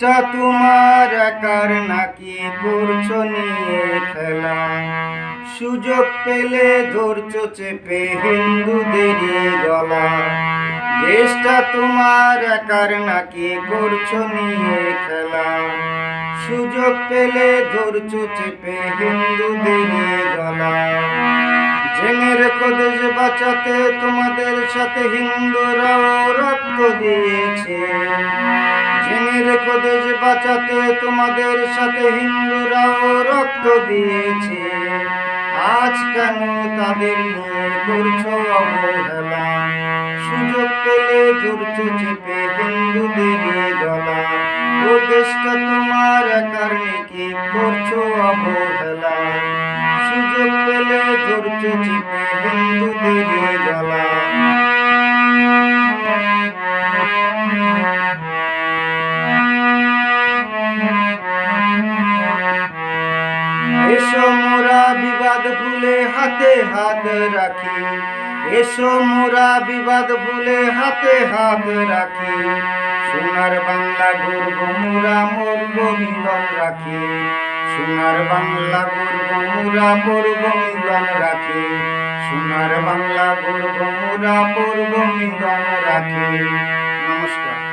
টা তোমার একার নাকি করছ নিয়ে খেলা? সুযোগ পেলে ধরছো চেপে হিন্দুদেরই গলা। দেশটা তোমার একার নাকি করছ নিয়ে খেলা? সুযোগ পেলে ধরছো চেপে হিন্দুদেরই গলা। জেনে রেখো দেশ বাঁচাতে তোমাদের সাথে হিন্দুরাও রক্ত দিয়েছে। দেশ বাঁচাতে তোমাদের সাথে হিন্দুরাও রক্ত দিয়েছে। আজ কেন তাদের করছ অবহেলা? সুযোগ পেলে ধরছো চেপে হিন্দুদেরই গলা। ও দেশটা তোমার একার নাকি করছ অবহেলা। সুযোগ পেলে ধরছো চেপে হিন্দুদেরই গলা। এসো মোরা বিবাদ ভুলে হাতে হাত রাখি। এসো মোরা বিবাদ ভুলে হাতে হাত রাখি। সোনার বাংলা গর্ব মোরা, মরব মিলন রাখি। সোনার বাংলা গর্ব মোরা পড়ব মিলন রাখি। সোনার বাংলা গর্ব মোরা পড়ব মিলন রাখি। নমস্কার।